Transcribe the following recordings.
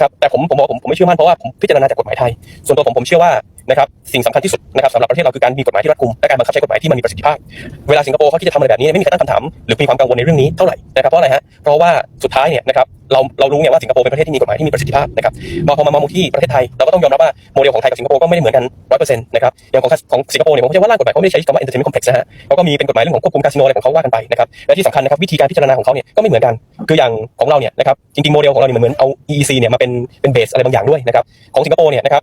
ครับแต่ผมผมบอกผมผมไม่เชื่อมั่นเพราะว่าผมพิจารณาจากกฎหมายไทย ส่วนตัวผมผมเชื่อว่า นะครับสิ่งสำคัญที่สุดนะครับสำหรับประเทศเราคือการมีกฎหมายที่รัดกุมและการบังคับใช้กฎหมายที่มันมีประสิทธิภาพ เวลาสิงคโปร์เขาที่จะทำอะไรแบบนี้ไม่มีใครตั้งคำถามหรือมีความกังวลในเรื่องนี้เท่าไหร่นะครับเพราะอะไรฮะเพราะว่าสุดท้ายเนี่ยนะครับเราเรารู้ไงว่าสิงคโปร์เป็นประเทศที่มีกฎหมายที่มีประสิทธิภาพนะครับพอพอมามองที่ประเทศไทยเราก็ต้องยอมรับว่าโมเดลของไทยกับสิงคโปร์ก็ไม่ได้เหมือนกันร้อยเปอร์เซ็นต์นะครับอย่างของของสิงคโปร์เนี่ยผมเข้าใจว่าร่างกฎหมายเขาไม่ได้ใช้คำว่า entertainment complex นะฮะเขาก็มีเป็นกฎหมายเรื่องของควบคุมคาสิโนอะไรของเขาว่ากันไปนะครับและที่สำคัญนะครับวิธีการพิจารณาของเขาเนี่ยก็ไม่เหมือนกัน คืออย่างของเราเนี่ยนะครับจริงๆโมเดลของเราเนี่ยเหมือนเอา EEC เนี่ยมาเป็นเป็นเบสอะไรบางอย่างด้วยนะครับของสิงคโปร์เนี่ยนะครับ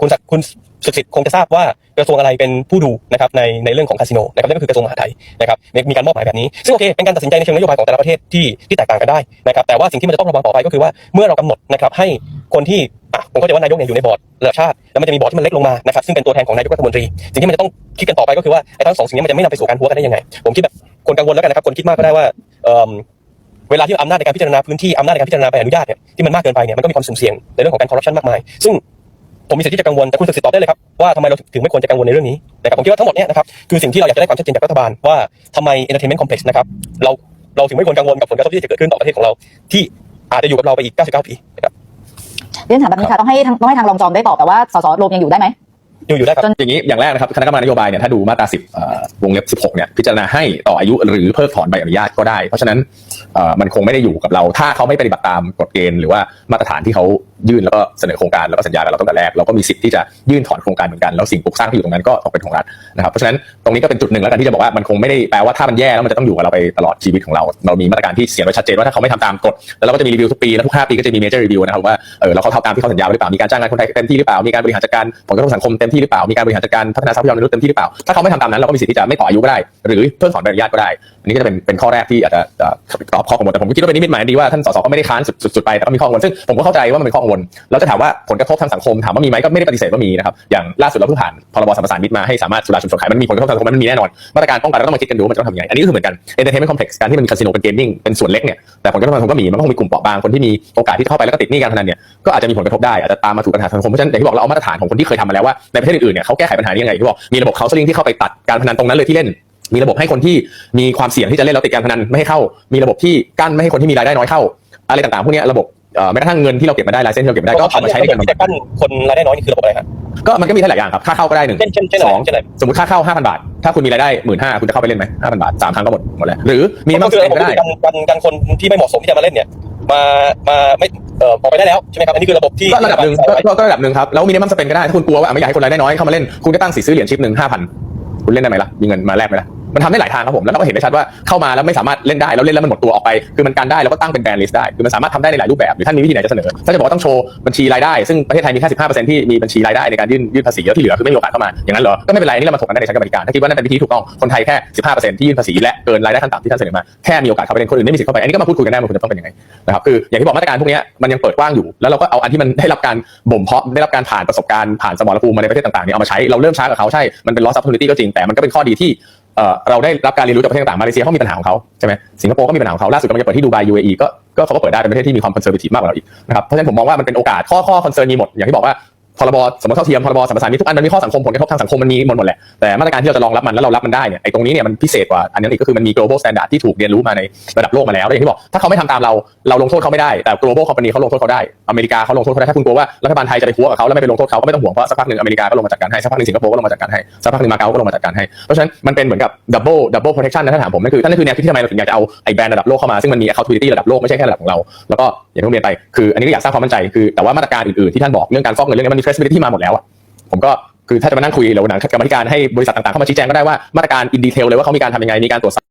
คุณคุณ สุดสิทธิ์คงจะทราบว่ากระทรวงอะไรเป็นผู้ดูนะครับในในเรื่องของคาสิโนนะครับนั่นก็คือกระทรวงมหาดไทยนะครับมีมีการมอบหมายแบบนี้ซึ่งโอเคเป็นการตัดสินใจในเชิงนโยบายของแต่ละประเทศที่ที่แตกต่างกันได้นะครับแต่ว่าสิ่งที่มันจะต้องระวังต่อไปก็คือว่าเมื่อเรากำหนดนะครับให้คนที่อะผมเข้าใจว่านายกเนี่ยอยู่ในบอร์ดระดับชาติแล้วมันจะมีบอร์ดที่มันเล็กลงมานะครับซึ่งเป็นตัวแทนของนายกรัฐมนตรีสิ่งที่มันจะต้องคิดกันต่อไปก็คือว่าไอ้ทั้งสองสิ่งนี้มันจะไม่นำไปสู่การหัวกันได้ยังไง ผมคิดแบบคนกังวลแล้วกันนะครับคนคิดมากก็ได้ว่าเอิ่มเวลาที่อำนาจในการพิจารณาพื้นที่อำนาจในการพิจารณาใบอนุญาตเนี่ยที่มันมากเกินไปเนี่ยมันก็มีความสุ่มเสี่ยงในเรื่องของการคอร์รัปชันมากมายซึ่ง ผมมีสิทธิ์ที่จะกังวลแต่คุณศักดิ์สิทธิ์ตอบได้เลยครับว่าทำไมเราถึงไม่ควรจะกังวลในเรื่องนี้นะครับผมคิดว่าทั้งหมดเนี่ยนะครับคือสิ่งที่เราอยากจะได้ความชัดเจนจากรัฐบาลว่าทำไม entertainment complex นะครับเราเราถึงไม่ควรกังวลกับผลกระทบที่จะเกิดขึ้นต่อประเทศของเรา ที่อาจจะอยู่กับเราไปอีก 99 ปีนะครับเรียนถามแบบนี้ค่ะต้องให้ทางต้องให้ทางรองจอมได้ตอบแต่ว่าสสโรมยังอยู่ได้ไหมอยู่อยู่ได้ครับอย่างนี้อย่างแรกนะครับคณะกรรมการนโยบายเนี่ยถ้าดูมาตรา 10วงเล็บ 16เนี่ยพิจารณาให้ต่ออายุหรือเพิกถอนใบอนุญาตก็ได้ เพราะฉะนั้นมันคงไม่ได้อยู่กับเรา ถ้าเขาไม่ปฏิบัติตามกฎเกณฑ์หรือว่ามาตรฐานที่เขา ยื่นแล้วก็เสนอโครงการแล้วก็สัญญากับเราตั้งแต่แรกเราก็มีสิทธิ์ที่จะยื่นถอนโครงการเหมือนกันแล้วสิ่งปลูกสร้างที่อยู่ตรงนั้นก็ตกเป็นของรัฐนะครับเพราะฉะนั้นตรงนี้ก็เป็นจุดหนึ่งแล้วกันที่จะบอกว่ามันคงไม่ได้แปลว่าถ้ามันแย่แล้วมันจะต้องอยู่กับเราไปตลอดชีวิตของเรา เรามีมาตรการที่เขียนไว้ชัดเจนว่าถ้าเขาไม่ทำตามกฎแล้วเราก็จะมีรีวิวทุกปีแล้วทุกห้าปีก็จะมีเมเจอร์รีวิวนะครับว่าเออเราเขาทำตามที่เขาสัญญาไว้หรือเปล่ามีการจ้างงานคนไทยเต็มที่หรือเปล่ามีการบริหารจัดการผลกระทบสังคมเต็มที่หรือเปล่ามีการบริหารจัดการพัฒนาทรัพยากรมนุษย์เต็มที่หรือเปล่าถ้าเขาไม่ทำตามนั้นเราก็มีสิทธิ์ที่จะไม่ต่ออายุก็ได้ หรือเพิกถอนใบอนุญาตก็ได้อันนี้ก็จะเป็นเป็นข้อแรกที่อาจจะตอบข้อกังวลแต่ผมก็คิดว่าเป็นนิมิตหมายดีว่าท่านสสก็ไม่ได้ค้านสุดสุดไปแต่ก็มีข้อกังวลซึ่งผมก็เข้าใจว่ามันเป็นข้อกังวลแล้วจะถามว่าผลกระทบทางสังคมถามว่ามีไหมก็ไม่ได้ปฏิเสธว่ามีนะครับอย่างล่าสุดเราเพิ่งผ่านพรบสัมปทานมิตรมาให้สามารถสุราชุมชนขายมันมีผลกระทบทางสังคมมันมีแน่นอนมาตรการป้องกันเราต้องมาคิดกันดูว่ามันจะต้องทำยังไงอันนี้ก็คือเหมือนกัน entertainment complex กซ์การที่มันมีคาสิโนเป็นเกมมิ่งเป็นส่วนเล็กเนี่ยแต่ผลกระทบทางสังคมก็มีมันก็คงมีกลุ่มเปราะบางคนที่มีโอกาสที่เข้าไปแล้วก็ติดหนี้การพนันเนี่ยก็อาจจะมีผลกระทบได้อาจจะตามมาถูกปัญหาสังคมเพราะฉะนั้นอย่างที่บอกเราเอามาตรฐานของคนที่เคยทำมาแล้วว่าในประเทศอื่นๆเนี่ยเขาแก้ไขปัญหานี้ยังไงที่บอกมีระบบ counseling ที่เข้าไปตัดการพนันตรงนั้นเลยที่เล่นมีระบบให้คนที่มีความเสี่ยงที่จะเล่นแล้วติดการพนันไม่ให้เข้า มีระบบที่กั้นไม่ให้คนที่มีรายได้น้อยเข้า อะไรต่างๆพวกนี้ระบบ เอ่อแม้กระทั่งเงินที่เราเก็บมาได้ลายเส้นที่เราเก็บมาได้ก็เอามาใช้ในการที่จะกั้นคนรายได้น้อยนี่คือระบบอะไรครับก็มันก็มีหลายอย่างครับ ค่าเข้าก็ได้หนึ่งเช่นเช่นเช่นอะสไรองเช่นอะไร สมมติค่าเข้า 5,000 บาท ถ้าคุณมีรายได้หมื่นห้าคุณจะเข้าไปเล่นไหม5,000บาทสามครั้งก็หมดหมดแล้วหรือมีมัก็มคือสระบบก็ได้ที่กันกันกันคนที่ไม่เหมาะสมที่จะมาเล่นเนี่ย มามาไม่เอ่อออกไปได้แล้วใช่ไหมครับอันนี้คือระบบที่ก็ระดับหนึ่งก็ก็ก็ระดับหนึ่งครับ แล้วมีนิมัมสเปนก็ได้ ถ้าคุณกลัวว่าไม่อยากให้คนรายได้น้อยเข้ามาเล่น คุณก็ตั้งสิทธิ์ซื้อเหรียญชิปหนึ่งห้าพันคุณเล่นได้ไหมล่ะ มีเงินมาแลกไหมล่ะ มันทำได้หลายทางครับผมแล้วเราก็เห็นได้ชัดว่าเข้ามาแล้วไม่สามารถเล่นได้แล้วเล่นแล้วมันหมดตัวออกไป คือมันการได้แล้วก็ตั้งเป็นแบรนด์ลิสต์ได้คือมันสามารถทำได้ในหลายรูปแบบหรือท่านมีวิธีไหนจะเสนอถ้าจะบอกว่าต้องโชว์บัญชีรายได้ซึ่งประเทศไทยมีแค่15%ที่มีบัญชีรายได้ในการยื่นยื่นภาษีแล้วที่เหลือคือไม่มีโอกาสเข้ามาอย่างนั้นเหรอก็ไม่เป็นไรนี่เรามาถกกันได้ในชั้นกรรมการถ้าคิดว่านั่นเป็นวิธีถูกต้องคนไทยแค่ 15%ที่ยื่นภาษีและเกินรายได้ขั้นต่ำที่ท่านเสนอมาแค่มีโอกาสเข้าไปเล่นคนอื่นไม่มีสิทธิ์เข้าไปอันนี้ก็มาพูดคุยกันได้มันควรจะต้องเป็นยังไงนะครับคืออย่างที่บอกมาตรการพวกนี้มันยังเปิดกว้างอยู่แล้วเราก็เอาอันที่มันได้รับการบ่มเพาะได้รับการผ่านประสบการณ์ผ่านสมรภูมิมาในประเทศต่างๆเนี่ยเอามาใช้เราเริ่มช้ากับเขาใช่มันเป็น loss opportunity ก็จริงแต่มันก็เป็นข้อดีที่ เอ่อเราได้รับการเรียนรู้จากประเทศต่างๆมาเลเซียเขามีปัญหาของเขาใช่ไหมสิงคโปร์ก็มีปัญหาของเขาล่าสุดกำลังจะเปิดที่ดูไบ UAE ก็ก็เขาก็เปิดได้เป็นประเทศที่มีความคอนเซอร์วทีฟมากกว่าเราอีกนะครับเพราะฉะนั้นผมมองว่ามันเป็นโอกาสข้อข้อคอนเซิร์นมีหมดอย่างที่บอกว่า พรบสมรสเท่าเทียมพรบสัมปทานมิตรทุกอันมันมีข้อสังคมผลกระทบทางสังคมมันมีหมดหมดแหละแต่มาตรการที่เราจะรองรับมันแล้วเรารับมันได้เนี่ยไอ้ตรงนี้เนี่ยมันพิเศษกว่าอันนั้นอีกก็คือมันมี global standard ที่ถูกเรียนรู้มาในระดับโลกมาแล้วแล้วอย่างที่บอกถ้าเขาไม่ทำตามเราเราลงโทษเขาไม่ได้แต่ global company เขาลงโทษเขาได้อเมริกาเขาลงโทษเขาได้ถ้าคุณกลัวว่ารัฐบาลไทยจะไปหัวกับเขาแล้วไม่ไปลงโทษเขาก็ไม่ต้องห่วงเพราะสักพักหนึ่งอเมริกาก็ลงมาจัดการให้สักพักหนึ่งสิงคโปร์ก็ลงมาจัดการให้สักพักหนึ่งมาเก๊าก็ลงมาจัดการให้เพราะฉะนั้นมันเป็นเหมือนกับ double double protection นะถ้าถามผมนั่นคือนั่นคือแนวคิดที่ทำไมเราถึงอยากจะเอาไอ้แบรนด์ระดับโลกเข้ามาซึ่งมันมี accountability ระดับโลกไม่ใช่แค่ระดับของเราแล้วก็อย่างที่ผมเรียนไปคืออันนี้ก็อยากสร้างความมั่นใจคือแต่ว่ามาตรการอื่นๆที่ท่านบอกเรื่องการฟอกเงินเรื่องนี้มันมี flexibility มาหมดแล้วอะผมก็คือถ้าจะมานั่งคุยหรือวันนั้นกรรมธิการให้บริษัทต่างๆเข้ามาชี้แจงก็ได้ว่ามาตรการ in detail เลยว่าเขามีการทำยังไงมีการตรวจสอบ